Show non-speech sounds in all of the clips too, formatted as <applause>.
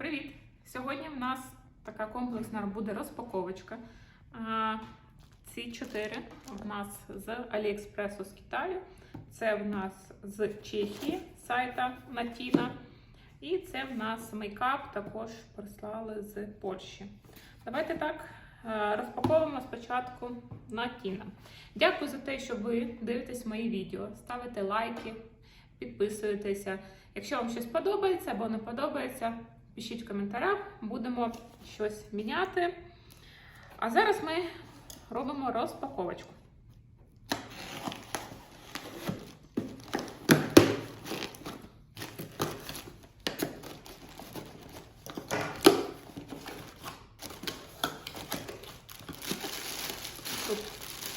Привіт! Сьогодні в нас така комплексна буде розпаковочка. Ці чотири в нас з Аліекспресу з Китаю. Це в нас з Чехії сайта Натіна. І це в нас мейкап також прислали з Польщі. Давайте так розпаковуємо спочатку Натіна. Дякую за те, що ви дивитесь мої відео, ставите лайки, підписуєтеся. Якщо вам щось подобається або не подобається, пишіть в коментарях, будемо щось міняти. А зараз ми робимо розпаковочку.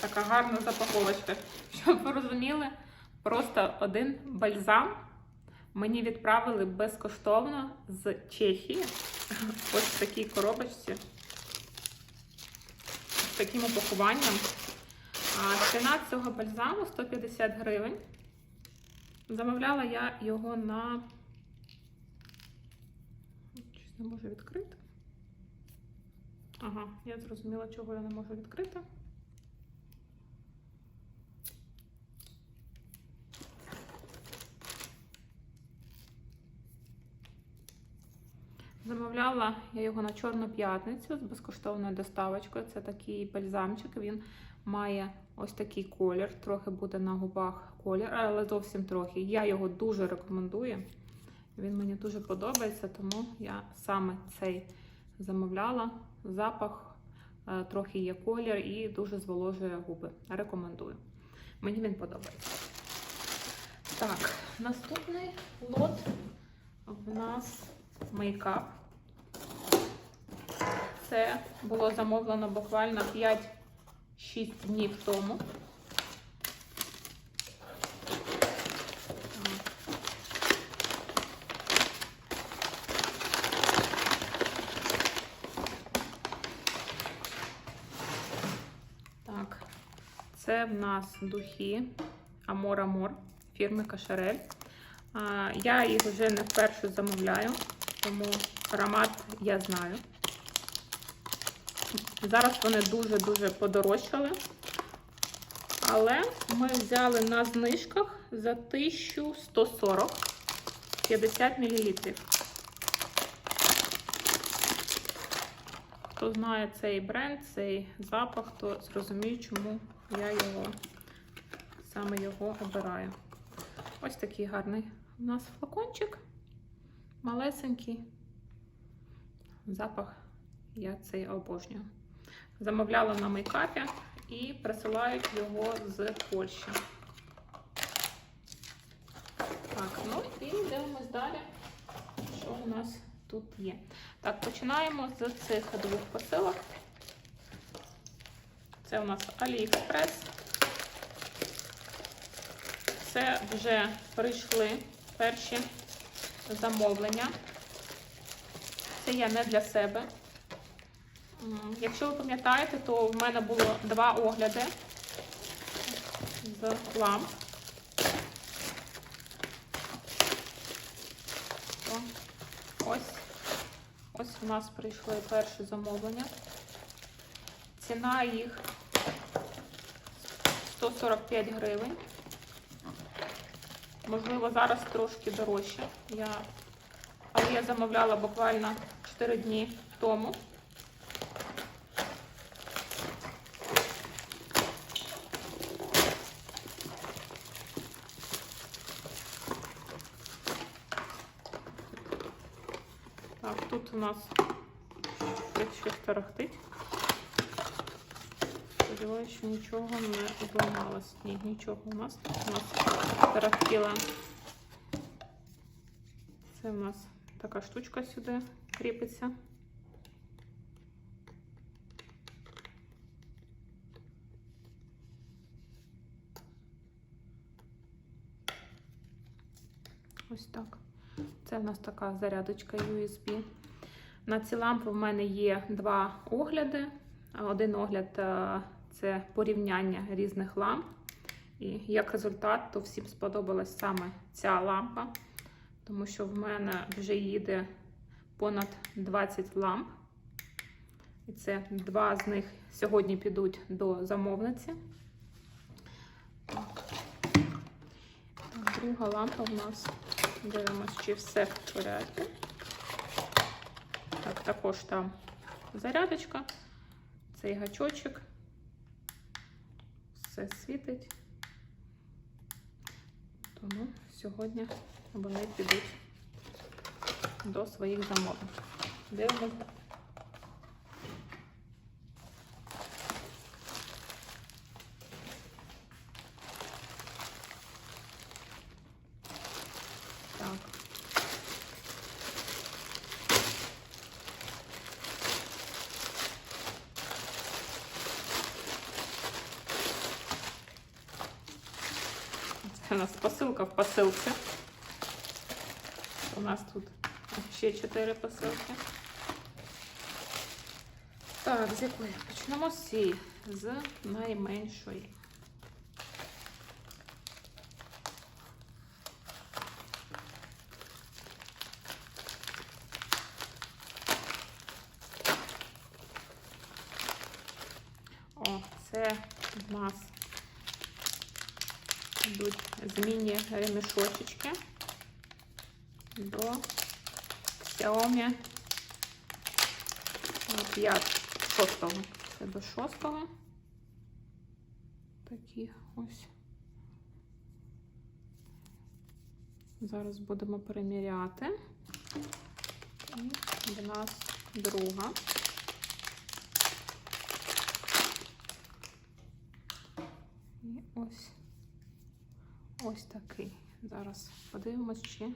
Така гарна запаковочка. Щоб ви розуміли, просто один бальзам мені відправили безкоштовно з Чехії. Ось в такій коробочці. З таким упакуванням. Ціна цього бальзаму 150 гривень. Замовляла я його на. Щось не можу відкрити. Ага, я зрозуміла, чого я не можу відкрити. Замовляла я його на Чорну п'ятницю з безкоштовною доставочкою. Це такий бальзамчик. Він має ось такий колір. Трохи буде на губах колір, але зовсім трохи. Я його дуже рекомендую. Він мені дуже подобається, тому я саме цей замовляла. Запах, е, трохи є колір і дуже зволожує губи. Рекомендую. Мені він подобається. Так, наступний лот в нас мейкап. Це було замовлено буквально 5-6 днів тому. Так, це в нас духи Амор Амор фірми Кашарель. Я їх вже не вперше замовляю, тому аромат я знаю. Зараз вони дуже-дуже подорожчали. Але ми взяли на знижках за 1140 50 мл. Хто знає цей бренд, цей запах, то зрозуміє, чому я його саме його обираю. Ось такий гарний у нас флакончик. Малесенький. Запах я цей обожнюю. Замовляла на мейкапі і присилають його з Польщі. Так, ну і дивимось далі, що у нас тут є. Так, починаємо з цих двох посилок. Це у нас AliExpress. Це вже прийшли перші замовлення. Це я не для себе. Якщо ви пам'ятаєте, то в мене було два огляди з ламп. Ось, ось у нас прийшли перші замовлення. Ціна їх 145 гривень. Можливо, зараз трошки дорожче. Я... Але я замовляла буквально 4 дні тому. Так, тут у нас щось щось тарахтить. Сподіваюся, що нічого не обламалось. Ні, нічого у нас. У нас тарахтіло. Це у нас така штучка сюди кріпиться. Ось так. Це у нас така зарядочка USB. На ці лампи в мене є два огляди. Один огляд е, це порівняння різних ламп. І як результат, то всім сподобалась саме ця лампа, тому що в мене вже їде понад 20 ламп. І це два з них сьогодні підуть до замовниці. Друга лампа у нас. Дивимось, чи все в порядку. Так, також там зарядочка, цей гачочок. Все світить. Тому сьогодні вони підуть до своїх замовлень. Дивимось. далі. Так. Це у нас посилка в посилці. У нас тут ще чотири посилки. Так, з якої? Почнемо з цієї, з найменшої. О, це в нас йдуть змінні ремішочечки до Xiaomi 5 6 Це до 6 Такі ось. Зараз будемо переміряти. І в нас друга. І ось ось такий. Зараз подивимось, чи.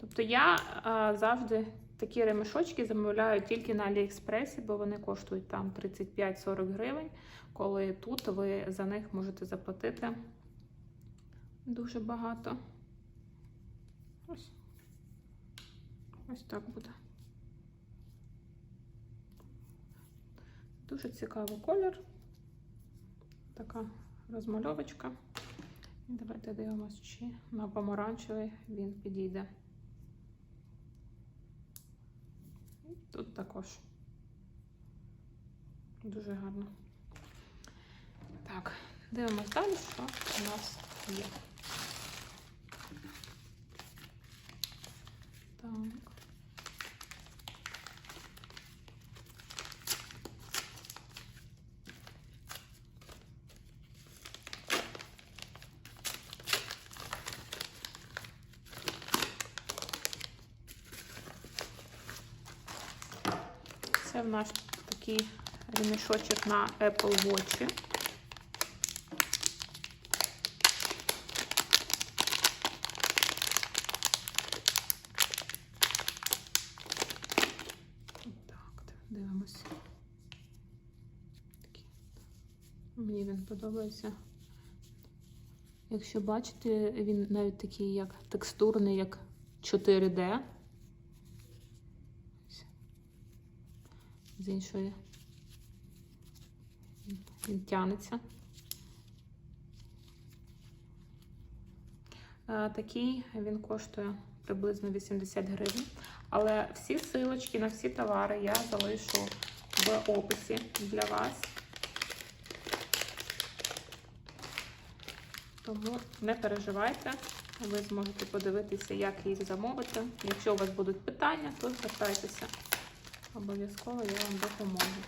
Тобто я а, завжди такі ремешочки замовляю тільки на Аліекспресі, бо вони коштують там 35-40 гривень, коли тут ви за них можете заплатити дуже багато. Ось, ось так буде. Дуже цікавий колір. Така розмальовочка. Давайте дивимося, чи на помаранчевий він підійде. І Тут також дуже гарно. Так, дивимось далі, що у нас є. Так. Це в нас такий ремішочок на Apple Watch. Так, дивимося. Мені він подобається. Якщо бачите, він навіть такий як текстурний, як 4D. З іншої він тянеться. Е, Такий він коштує приблизно 80 гривень. Але всі силочки на всі товари я залишу в описі для вас. Тому не переживайте, ви зможете подивитися, як їх замовити. Якщо у вас будуть питання, то звертайтеся. Обов'язково я вам допоможу.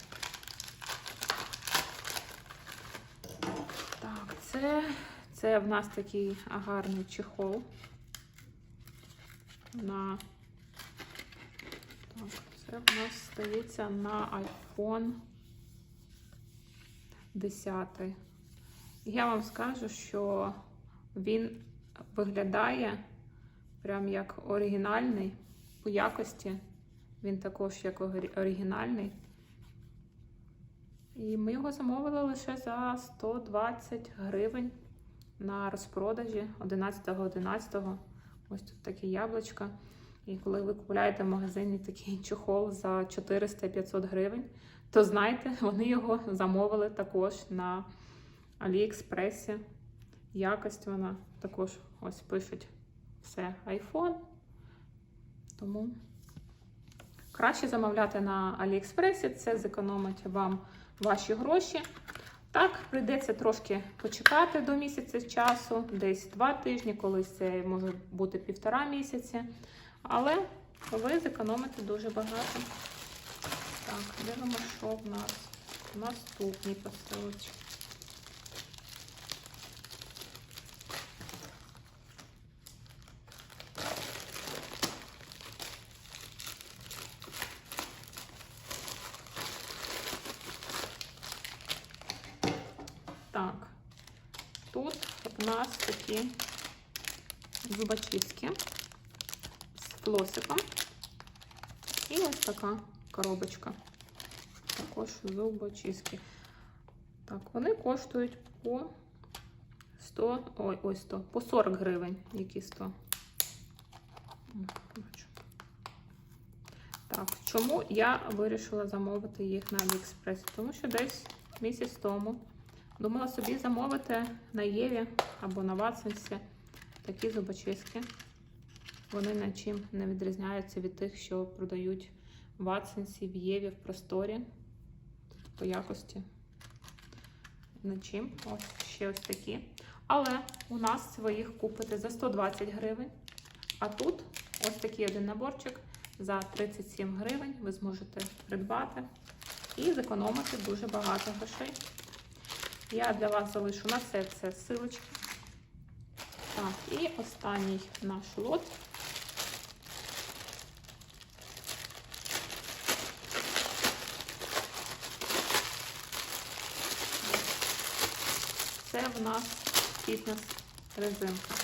Так, це, це в нас такий гарний чехол на так, це в нас стається на iPhone 10. Я вам скажу, що він виглядає прям як оригінальний по якості. Він також як оригінальний. І ми його замовили лише за 120 гривень на розпродажі 11.11. Ось тут таке яблучко. І коли ви купуєте в магазині такий чохол за 400-500 гривень, то знайте, <laughs> вони його замовили також на Аліекспресі. Якость вона також ось пишуть все iPhone. Тому краще замовляти на Аліекспресі, це зекономить вам ваші гроші. Так, прийдеться трошки почекати до місяця часу, десь два тижні, колись це може бути півтора місяці. Але ви зекономите дуже багато. Так, дивимося, що в нас наступні посилочки. Так, тут в нас такі зубочистки з флосиком. І ось така коробочка. Також зубочистки. Так, вони коштують по 100, ой, ось 100, по 40 гривень. Які 100? Так, чому я вирішила замовити їх на Аліекспресі? Тому що десь місяць тому думала собі замовити на Єві або на Ватсонсі такі зубочистки. Вони нічим не відрізняються від тих, що продають в Ватсонсі, в Єві, в просторі по якості. Нічим. Ось ще ось такі. Але у нас ви їх купите за 120 гривень. А тут ось такий один наборчик за 37 гривень. Ви зможете придбати і зекономити дуже багато грошей. Я для вас залишу на все це силочки. Так, і останній наш лот. Це в нас фітнес-резинка.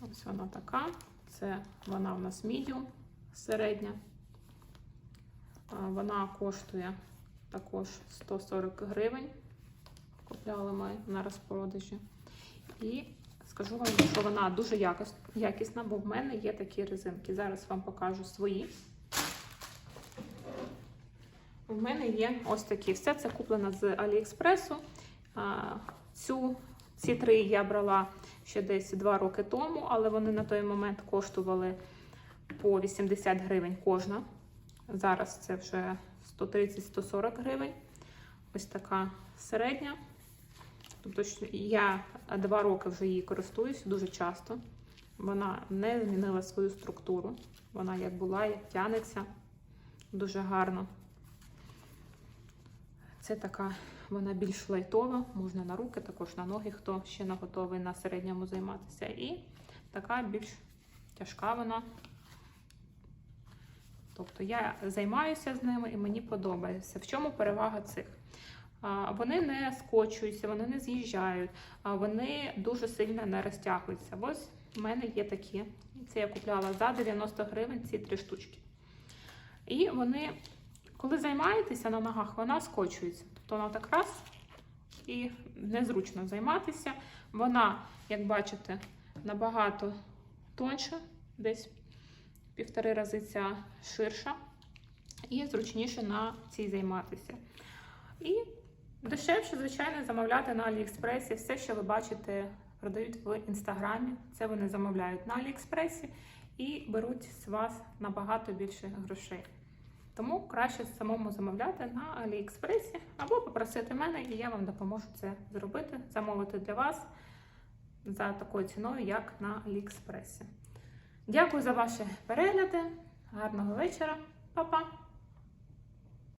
Ось вона така. Це вона в нас мідіум середня. Вона коштує також 140 гривень. Купляли ми на розпродажі. І скажу вам, що вона дуже якісна, бо в мене є такі резинки. Зараз вам покажу свої. В мене є ось такі. Все це куплено з Аліекспресу. Цю, ці три я брала ще десь 2 роки тому, але вони на той момент коштували по 80 гривень кожна. Зараз це вже 130-140 гривень. Ось така середня. Тобто я два роки вже її користуюсь дуже часто. Вона не змінила свою структуру. Вона як була, як тянеться дуже гарно. Це така, вона більш лайтова, можна на руки, також на ноги, хто ще не готовий на середньому займатися. І така більш тяжка вона. Тобто я займаюся з ними і мені подобається. В чому перевага цих? Вони не скочуються, вони не з'їжджають, вони дуже сильно не розтягуються. Ось в мене є такі. Це я купляла за 90 гривень ці три штучки. І вони, коли займаєтеся на ногах, вона скочується. Тобто вона так раз і незручно займатися. Вона, як бачите, набагато тонша, десь півтори рази ця ширша, і зручніше на цій займатися. І дешевше, звичайно, замовляти на Аліекспресі. Все, що ви бачите, продають в інстаграмі. Це вони замовляють на Аліекспресі і беруть з вас набагато більше грошей. Тому краще самому замовляти на Аліекспресі або попросити мене, і я вам допоможу це зробити, замовити для вас за такою ціною, як на Аліекспресі. Дякую за ваші перегляди. Гарного вечора, Па-па!